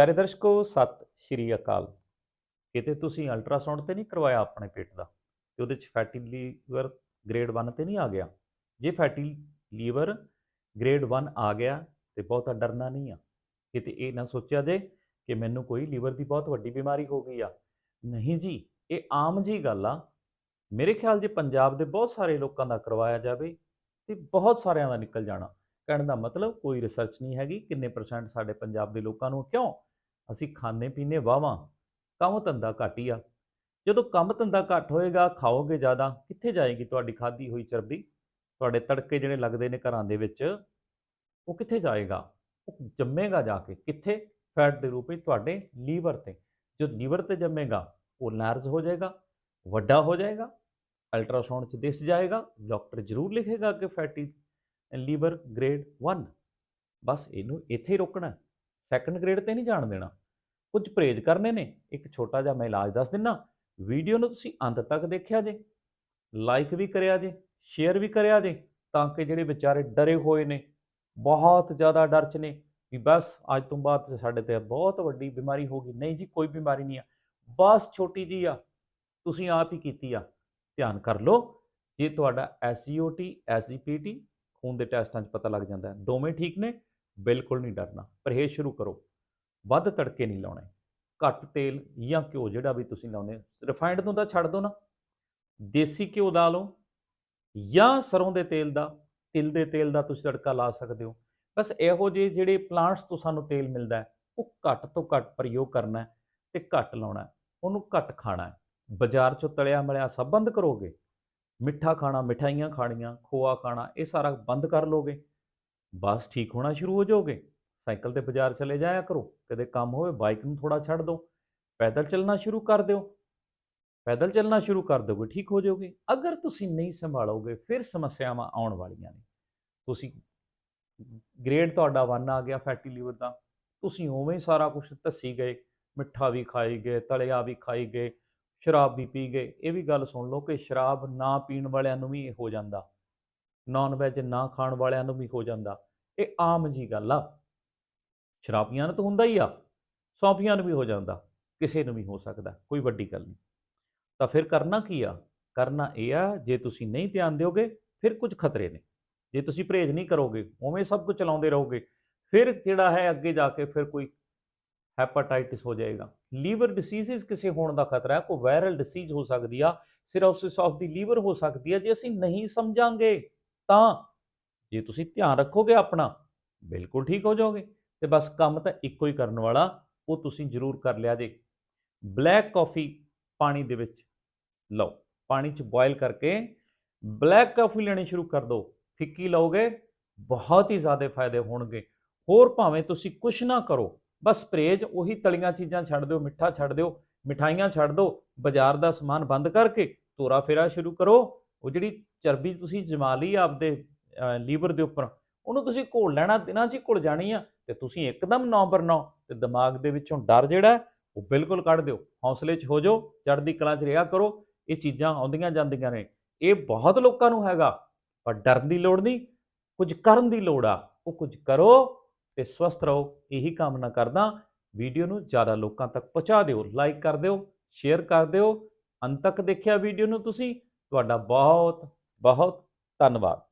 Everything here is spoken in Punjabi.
ਪਿਆਰੇ ਦਰਸ਼ਕੋ, ਸਤਿ ਸ਼੍ਰੀ ਅਕਾਲ। ਕਿਤੇ ਤੁਸੀਂ ਅਲਟਰਾਸਾਊਂਡ ਤੇ ਨਹੀਂ ਕਰਵਾਇਆ ਆਪਣੇ ਪੇਟ ਦਾ? ਤੇ ਉਹਦੇ ਚ ਫੈਟੀ ਲੀਵਰ ਗ੍ਰੇਡ 1 ਤੇ ਨਹੀਂ ਆ ਗਿਆ? ਜੇ ਫੈਟੀ ਲੀਵਰ ਗ੍ਰੇਡ 1 ਆ ਗਿਆ, ਤੇ ਬਹੁਤਾ ਡਰਨਾ ਨਹੀਂ ਆ। ਕਿਤੇ ਇਹ ਨਾ ਸੋਚਿਆ ਜੇ ਕਿ ਮੈਨੂੰ ਕੋਈ ਲੀਵਰ ਦੀ ਬਹੁਤ ਵੱਡੀ ਬਿਮਾਰੀ ਹੋ ਗਈ ਆ। ਨਹੀਂ ਜੀ, ਇਹ ਆਮ ਜੀ ਗੱਲ ਆ। ਮੇਰੇ ਖਿਆਲ ਜੇ ਪੰਜਾਬ ਦੇ ਬਹੁਤ ਸਾਰੇ ਲੋਕਾਂ ਦਾ ਕਰਵਾਇਆ ਜਾਵੇ, ਤੇ ਬਹੁਤ ਸਾਰਿਆਂ ਦਾ ਨਿਕਲ ਜਾਣਾ। ਕਹਿਣ ਦਾ ਮਤਲਬ ਕੋਈ ਰਿਸਰਚ ਨਹੀਂ ਹੈਗੀ, ਕਿੰਨੇ ਪਰਸੈਂਟ ਸਾਡੇ ਪੰਜਾਬ ਦੇ ਲੋਕਾਂ ਨੂੰ, ਕਿਉਂ? ਅਸੀਂ ਖਾਣੇ ਪੀਣੇ ਵਾਵਾਂ ਕੰਮ ਧੰਦਾ ਘੱਟ ਹੀ ਆ। ਜਦੋਂ ਕੰਮ ਧੰਦਾ ਘੱਟ ਹੋਏਗਾ, ਖਾਓਗੇ ਜ਼ਿਆਦਾ, ਕਿੱਥੇ ਜਾਏਗੀ ਤੁਹਾਡੀ ਖਾਧੀ ਹੋਈ ਚਰਬੀ? ਤੁਹਾਡੇ ਤੜਕੇ ਜਿਹੜੇ ਲੱਗਦੇ ਨੇ ਘਰਾਂ ਦੇ ਵਿੱਚ, ਉਹ ਕਿੱਥੇ ਜਾਏਗਾ? ਉਹ ਜੰਮੇਗਾ ਜਾ ਕੇ ਕਿੱਥੇ? ਫੈਟ ਦੇ ਰੂਪ ਵਿੱਚ ਤੁਹਾਡੇ ਲੀਵਰ ਤੇ। ਜੋ ਲੀਵਰ ਤੇ ਜੰਮੇਗਾ, ਉਹ ਲਾਰਜ ਹੋ ਜਾਏਗਾ, ਵੱਡਾ ਹੋ ਜਾਏਗਾ, ਅਲਟਰਾਸਾਊਂਡ 'ਚ ਦਿਸ ਜਾਏਗਾ, ਡਾਕਟਰ ਜ਼ਰੂਰ ਲਿਖੇਗਾ ਕਿ ਫੈਟੀ ਲੀਵਰ ਗ੍ਰੇਡ 1 ਬਸ ਇਹਨੂੰ ਇੱਥੇ ਹੀ ਰੋਕਣਾ ਸੈਕੰਡ ਗ੍ਰੇਡ ਤੇ ਨਹੀਂ ਜਾਣ ਦੇਣਾ। ਕੁਝ ਪਰਹੇਜ਼ ਕਰਨੇ ਨੇ। ਇੱਕ ਛੋਟਾ ਜਿਹਾ ਮੈਂ ਇਲਾਜ ਦੱਸ ਦਿੰਨਾ। ਵੀਡੀਓ ਨੂੰ ਤੁਸੀਂ ਅੰਤ ਤੱਕ ਦੇਖਿਆ ਜੇ। ਲਾਈਕ ਵੀ ਕਰਿਆ ਜੇ। ਸ਼ੇਅਰ ਵੀ ਕਰਿਆ ਜੇ। ਤਾਂ ਕਿ ਜਿਹੜੇ ਵਿਚਾਰੇ ਡਰੇ ਹੋਏ ਨੇ, ਬਹੁਤ ਜ਼ਿਆਦਾ ਡਰ ਚ ਨੇ, ਵੀ ਬਸ ਅੱਜ ਤੋਂ ਬਾਅਦ ਸਾਡੇ ਤੇ ਬਹੁਤ ਵੱਡੀ ਬਿਮਾਰੀ ਹੋ ਗਈ। ਨਹੀਂ ਜੀ, ਕੋਈ ਬਿਮਾਰੀ ਨਹੀਂ ਆ। ਬਸ ਛੋਟੀ ਜੀ ਆ। ਤੁਸੀਂ ਆਪ ਹੀ ਕੀਤੀ ਆ। ਧਿਆਨ ਕਰ ਲਓ। ਜੇ ਤੁਹਾਡਾ SGOT SGPT ਖੂਨ ਦੇ ਟੈਸਟਾਂ 'ਚ ਪਤਾ ਲੱਗ ਜਾਂਦਾ ਹੈ। ਦੋਵੇਂ ਠੀਕ ਨੇ, ਬਿਲਕੁਲ ਨਹੀਂ ਡਰਨਾ। ਪਰਹੇਜ਼ ਸ਼ੁਰੂ ਕਰੋ। ਵੱਧ ਤੜਕੇ ਨਹੀਂ ਲਾਉਣੇ। ਘੱਟ ਤੇਲ ਜਾਂ ਘਿਓ ਜਿਹੜਾ ਵੀ ਤੁਸੀਂ ਲਾਉਨੇ ਰਿਫਾਈਨਡ ਨੂੰ ਤਾਂ ਛੱਡ ਦਿਓ ਨਾ। ਦੇਸੀ ਘਿਓ ਦਾ ਲਓ ਜਾਂ ਸਰੋਂ ਦੇ ਤੇਲ ਦਾ। ਤਿਲ ਦੇ ਤੇਲ ਦਾ ਤੁਸੀਂ ਤੜਕਾ ਲਾ ਸਕਦੇ ਹੋ। ਬਸ ਇਹੋ ਜਿਹੇ ਜਿਹੜੇ ਪਲਾਂਟਸ ਤੋਂ ਸਾਨੂੰ ਤੇਲ ਮਿਲਦਾ ਹੈ, ਉਹ ਘੱਟ ਤੋਂ ਘੱਟ ਪ੍ਰਯੋਗ ਕਰਨਾ ਹੈ ਤੇ ਘੱਟ ਲਾਉਣਾ ਉਹਨੂੰ ਘੱਟ ਖਾਣਾ ਬਾਜ਼ਾਰ ਚੋਂ ਤਲਿਆ ਮਲਿਆ ਸਭ ਬੰਦ ਕਰੋਗੇ। ਮਿੱਠਾ ਖਾਣਾ, ਮਿਠਾਈਆਂ ਖਾਣੀਆਂ, ਖੋਆ ਖਾਣਾ, ਇਹ ਸਾਰਾ ਬੰਦ ਕਰ ਲੋਗੇ। ਬਸ ਠੀਕ ਹੋਣਾ ਸ਼ੁਰੂ ਹੋ ਜਾਓਗੇ। ਸਾਈਕਲ ਤੇ ਬਾਜ਼ਾਰ ਚਲੇ ਜਾਇਆ ਕਰੋ। ਕਦੇ ਕੰਮ ਹੋਵੇ, ਬਾਈਕ ਨੂੰ ਥੋੜਾ ਛੱਡ ਦਿਓ। ਪੈਦਲ ਚੱਲਣਾ ਸ਼ੁਰੂ ਕਰ ਦਿਓ। ਪੈਦਲ ਚੱਲਣਾ ਸ਼ੁਰੂ ਕਰ ਦਿਓਗੇ ਠੀਕ ਹੋ ਜਾਓਗੇ। ਅਗਰ ਤੁਸੀਂ ਨਹੀਂ ਸੰਭਾਲੋਗੇ, ਫਿਰ ਸਮੱਸਿਆਵਾਂ ਆਉਣ ਵਾਲੀਆਂ ਨੇ। ਤੁਸੀਂ ਗ੍ਰੇਡ ਤੁਹਾਡਾ 1 ਆ ਗਿਆ ਫੈਟੀ ਲੀਵਰ ਦਾ। ਤੁਸੀਂ ਉਵੇਂ ਹੀ ਸਾਰਾ ਕੁਝ ਧੱਸੀ ਗਏ। ਮਿੱਠਾ ਵੀ ਖਾਈ ਗਏ, ਤਲਿਆ ਵੀ ਖਾਈ ਗਏ। ਸ਼ਰਾਬ ਵੀ ਪੀ ਗਏ। ਇਹ ਵੀ ਗੱਲ ਸੁਣ ਲਓ ਕਿ ਸ਼ਰਾਬ ਨਾ ਪੀਣ ਵਾਲਿਆਂ ਨੂੰ ਵੀ ਇਹ ਹੋ ਜਾਂਦਾ। ਨਾਨ ਵੈਜ ਨਾ ਖਾਣ ਵਾਲਿਆਂ ਨੂੰ ਵੀ ਹੋ ਜਾਂਦਾ। ਇਹ ਆਮ ਜੀ ਗੱਲ ਆ। ਸ਼ਰਾਬੀਆਂ ਨੂੰ ਤਾਂ ਹੁੰਦਾ ਹੀ ਆ। ਸੌਂਫੀਆਂ ਨੂੰ ਵੀ ਹੋ ਜਾਂਦਾ। ਕਿਸੇ ਨੂੰ ਵੀ ਹੋ ਸਕਦਾ। ਕੋਈ ਵੱਡੀ ਗੱਲ ਨਹੀਂ। ਤਾਂ ਫਿਰ ਕਰਨਾ ਕੀ ਆ? ਕਰਨਾ ਇਹ ਆ, ਜੇ ਤੁਸੀਂ ਨਹੀਂ ਧਿਆਨ ਦਿਓਗੇ, ਫਿਰ ਕੁਝ ਖਤਰੇ ਨੇ। ਜੇ ਤੁਸੀਂ ਪਰਹੇਜ਼ ਨਹੀਂ ਕਰੋਗੇ, ਉਵੇਂ ਸਭ ਕੁਝ ਚਲਾਉਂਦੇ ਰਹੋਗੇ। ਫਿਰ ਜਿਹੜਾ ਹੈ ਅੱਗੇ ਜਾ ਕੇ ਫਿਰ ਕੋਈ ਹੈਪਾਟਾਈਟਿਸ ਹੋ ਜਾਏਗਾ। ਲੀਵਰ ਡਿਸੀਜ਼ਸ ਕਿਸੇ ਹੋਣ ਦਾ ਖਤਰਾ ਹੈ, ਕੋਈ ਵਾਇਰਲ ਡਿਸੀਜ਼ ਹੋ ਸਕਦੀ ਆ ਸਿਰੋਸਿਸ ਆਫ ਦੀ ਲੀਵਰ ਹੋ ਸਕਦੀ ਹੈ ਜੇ ਅਸੀਂ ਨਹੀਂ ਸਮਝਾਂਗੇ, ਤਾਂ ਜੇ ਤੁਸੀਂ ਧਿਆਨ ਰੱਖੋਗੇ ਆਪਣਾ, ਬਿਲਕੁਲ ਠੀਕ ਹੋ ਜਾਓਗੇ। ਤੇ ਬਸ ਕੰਮ ਤਾਂ ਇੱਕੋ ਹੀ ਕਰਨ ਵਾਲਾ, ਉਹ ਤੁਸੀਂ ਜ਼ਰੂਰ ਕਰ ਲਿਆ ਜੇ। ਬਲੈਕ ਕਾਫੀ ਪਾਣੀ ਦੇ ਵਿੱਚ ਲਓ, ਪਾਣੀ 'ਚ ਬੋਇਲ ਕਰਕੇ ਬਲੈਕ ਕਾਫੀ ਲੈਣੀ ਸ਼ੁਰੂ ਕਰ ਦਿਓ ਫਿੱਕੀ ਲਓਗੇ, ਬਹੁਤ ਹੀ ਜ਼ਿਆਦਾ ਫਾਇਦੇ ਹੋਣਗੇ। ਹੋਰ ਭਾਵੇਂ ਤੁਸੀਂ ਕੁਝ ਨਾ ਕਰੋ ਬਸ ਪਰਹੇਜ਼ ਉਹੀ ਤਲੀਆਂ ਚੀਜ਼ਾਂ ਛੱਡ ਦਿਓ, ਮਿੱਠਾ ਛੱਡ ਦਿਓ, ਮਿਠਾਈਆਂ ਛੱਡ ਦਿਓ, ਬਾਜ਼ਾਰ ਦਾ ਸਮਾਨ ਬੰਦ ਕਰਕੇ ਤੋਰਾ ਫੇਰਾ ਸ਼ੁਰੂ ਕਰੋ। ਉਹ ਜਿਹੜੀ ਚਰਬੀ ਤੁਸੀਂ ਜਮਾ ਲਈ ਆਪਦੇ ਲੀਵਰ ਦੇ ਉੱਪਰ, ਉਹਨੂੰ ਤੁਸੀਂ ਘੋਲ ਲੈਣਾ, ਦਿਨਾਂ 'ਚ ਹੀ ਘੁਲ ਜਾਣੀ ਆ ਤੇ ਤੁਸੀਂ ਇੱਕਦਮ ਨੌ ਬਰ ਨੌ ਤੇ ਦਿਮਾਗ ਦੇ ਵਿੱਚੋਂ ਡਰ ਜਿਹੜਾ ਉਹ ਬਿਲਕੁਲ ਕੱਢ ਦਿਓ। ਹੌਸਲੇ 'ਚ ਹੋ ਜਾਓ, ਚੜ੍ਹਦੀ ਕਲਾ 'ਚ ਰਿਹਾ ਕਰੋ, ਇਹ ਚੀਜ਼ਾਂ ਆਉਂਦੀਆਂ ਜਾਂਦੀਆਂ ਨੇ। ਇਹ ਬਹੁਤ ਲੋਕਾਂ ਨੂੰ ਹੈਗਾ, ਪਰ ਡਰਨ ਦੀ ਲੋੜ ਨਹੀਂ, ਕੁਝ ਕਰਨ ਦੀ ਲੋੜ ਆ, ਉਹ ਕੁਝ ਕਰੋ। ਤੇ ਸਵਸਥ ਰਹੋ, ਇਹੀ ਕਾਮਨਾ ਕਰਦਾ, ਵੀਡੀਓ ਨੂੰ ਜ਼ਿਆਦਾ ਲੋਕਾਂ ਤੱਕ ਪਹੁੰਚਾ ਦਿਓ ਲਾਈਕ ਕਰ ਦਿਓ ਸ਼ੇਅਰ ਕਰ ਦਿਓ, ਅੰਤ ਤੱਕ ਦੇਖਿਆ ਵੀਡੀਓ ਨੂੰ ਤੁਸੀਂ, ਤੁਹਾਡਾ ਬਹੁਤ ਬਹੁਤ ਧੰਨਵਾਦ।